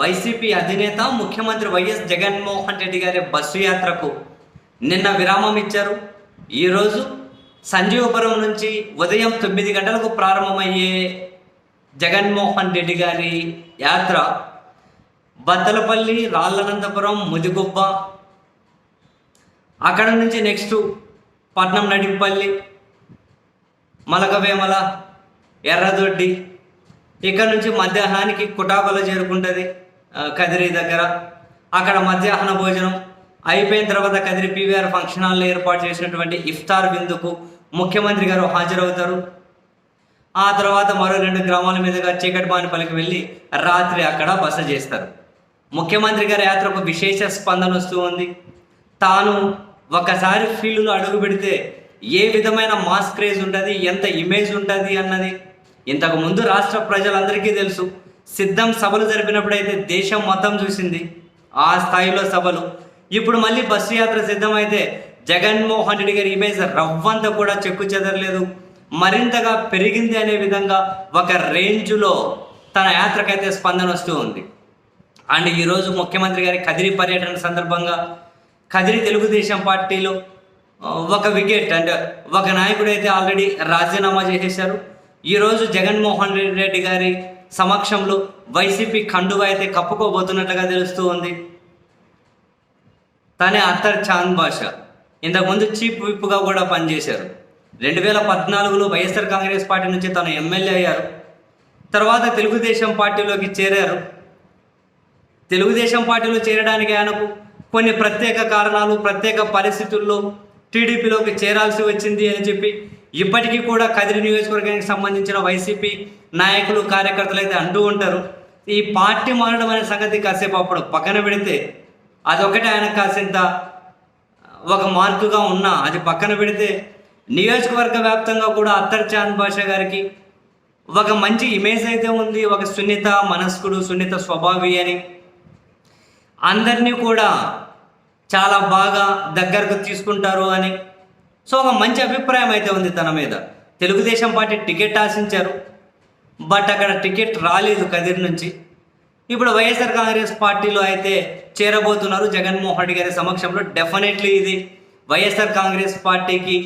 YCP అధినేత ముఖ్యమంత్రి YS Jaganmohan Reddy గారి బస్సు యాత్రకు నిన్న విరామం ఇచ్చారు. ఈరోజు సంజీవపురం నుంచి ఉదయం తొమ్మిది గంటలకు ప్రారంభమయ్యే జగన్మోహన్ రెడ్డి గారి యాత్ర బద్దలపల్లి రాళ్ళనంతపురం ముదిగుబ్బ అక్కడ నుంచి నెక్స్ట్ పట్నం నడిపల్లి మలకవేమల ఎర్రదొడ్డి ఇక్కడ నుంచి మధ్యాహ్నానికి కుటాబల చేరుకుంటుంది. కదిరి దగ్గర. అక్కడ మధ్యాహ్న భోజనం అయిపోయిన తర్వాత కదిరి పీవీఆర్ ఫంక్షన్ హాల్లో ఏర్పాటు చేసినటువంటి ఇఫ్తార్ విందుకు ముఖ్యమంత్రి గారు హాజరవుతారు. ఆ తర్వాత మరో రెండు గ్రామాల మీదుగా చీకటిమానిపల్లికి వెళ్ళి రాత్రి అక్కడ బస చేస్తారు. ముఖ్యమంత్రి గారి యాత్రకు విశేష స్పందన వస్తూ ఉంది. తాను ఒకసారి ఫీల్డ్లో అడుగు పెడితే ఏ విధమైన మాస్ క్రేజ్ ఉంటుంది? ఎంత ఇమేజ్ ఉంటుంది అన్నది ఇంతకు ముందు రాష్ట్ర ప్రజలందరికీ తెలుసు. సిద్ధం సభలు జరిపినప్పుడైతే దేశం మొత్తం చూసింది. ఆ స్థాయిలో సభలు. ఇప్పుడు మళ్ళీ బస్సు యాత్ర సిద్ధమైతే జగన్మోహన్ రెడ్డి గారి ఇమేజ్ రవ్వంత కూడా చెక్కు చెదరలేదు. మరింతగా పెరిగింది అనే విధంగా ఒక రేంజ్లో తన యాత్రకైతే స్పందన వస్తూ ఉంది. అండ్ ఈరోజు ముఖ్యమంత్రి గారి కదిరి పర్యటన సందర్భంగా కదిరి తెలుగుదేశం పార్టీలో ఒక వికెట్ అంటే ఒక నాయకుడు అయితే ఆల్రెడీ రాజీనామా చేసేశారు. ఈరోజు జగన్మోహన్ రెడ్డి గారి సమక్షంలో వైసీపీ కండువా అయితే కప్పుకోబోతున్నట్లుగా తెలుస్తూ ఉంది. తనే అత్తర్ చాంద్ భాష ఇంతకుముందు చీఫ్ విప్గా కూడా పనిచేశారు. రెండు వేల పద్నాలుగులో వైఎస్ఆర్ కాంగ్రెస్ పార్టీ నుంచి తను ఎమ్మెల్యే అయ్యారు. తర్వాత తెలుగుదేశం పార్టీలోకి చేరారు. తెలుగుదేశం పార్టీలో చేరడానికి ఆయనకు కొన్ని ప్రత్యేక కారణాలు ప్రత్యేక పరిస్థితుల్లో టీడీపీలోకి చేరాల్సి వచ్చింది అని చెప్పి ఇప్పటికీ కూడా కదిరి నియోజకవర్గానికి సంబంధించిన వైసీపీ నాయకులు కార్యకర్తలు అయితే అంటూ ఉంటారు. ఈ పార్టీ మారడం అనే సంగతి కాసేపు అప్పుడు పక్కన పెడితే అదొకటి ఆయన కాసింత ఒక మార్కుగా ఉన్నా. అది పక్కన పెడితే నియోజకవర్గ వ్యాప్తంగా కూడా అత్తర్ చాంద్ బాషా గారికి ఒక మంచి ఇమేజ్ అయితే ఉంది. ఒక సున్నిత మనస్కుడు సున్నిత స్వభావి అని. అందరినీ కూడా చాలా బాగా దగ్గరకు తీసుకుంటారు అని సో ఒక మంచి అభిప్రాయం అయితే ఉంది తన మీద. తెలుగుదేశం పార్టీ టికెట్ ఆశించారు. బట్ అక్కడ టికెట్ రాలేదు కదిరి నుంచి. ఇప్పుడు వైఎస్ఆర్ కాంగ్రెస్ పార్టీలో అయితే చేరబోతున్నారు జగన్మోహన్ రెడ్డి గారి సమక్షంలో. డెఫినెట్లీ ఇది వైఎస్ఆర్ కాంగ్రెస్ పార్టీకి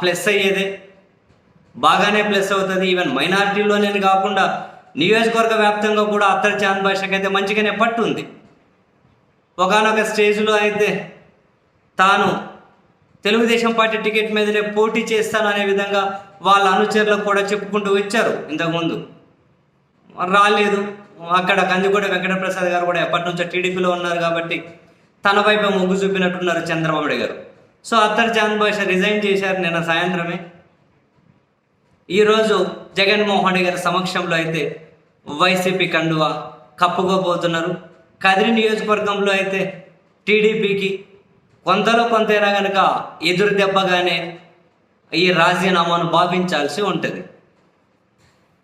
ప్లస్ అయ్యేదే. బాగానే ప్లస్ అవుతుంది. ఈవెన్ మైనారిటీలోనే కాకుండా నియోజకవర్గ వ్యాప్తంగా కూడా అత్తర్ చాంద్ భాషకి అయితే మంచిగానే పట్టుంది. ఒకనొక స్టేజ్లో అయితే తాను తెలుగుదేశం పార్టీ టికెట్ మీదనే పోటీ చేస్తాను అనే విధంగా వాళ్ళ అనుచరులకు కూడా చెప్పుకుంటూ వచ్చారు ఇంతకుముందు. రాలేదు. అక్కడ కందికోట వెంకటప్రసాద్ గారు కూడా ఎప్పటి నుంచో టీడీపీలో ఉన్నారు కాబట్టి తన వైపు మొగ్గు చూపినట్టున్నారు చంద్రబాబు నాయుడు గారు. సో అత్తర్ చాంద్ భాష రిజైన్ చేశారు నిన్న సాయంత్రమే. ఈరోజు జగన్మోహన్ రెడ్డి గారి సమక్షంలో అయితే వైసీపీ కండువా కప్పుకోబోతున్నారు. కదిరి నియోజకవర్గంలో అయితే టీడీపీకి కొంతలో కొంతైనా కనుక ఎదురు దెబ్బగానే ఈ రాజీనామాను భావించాల్సి ఉంటుంది.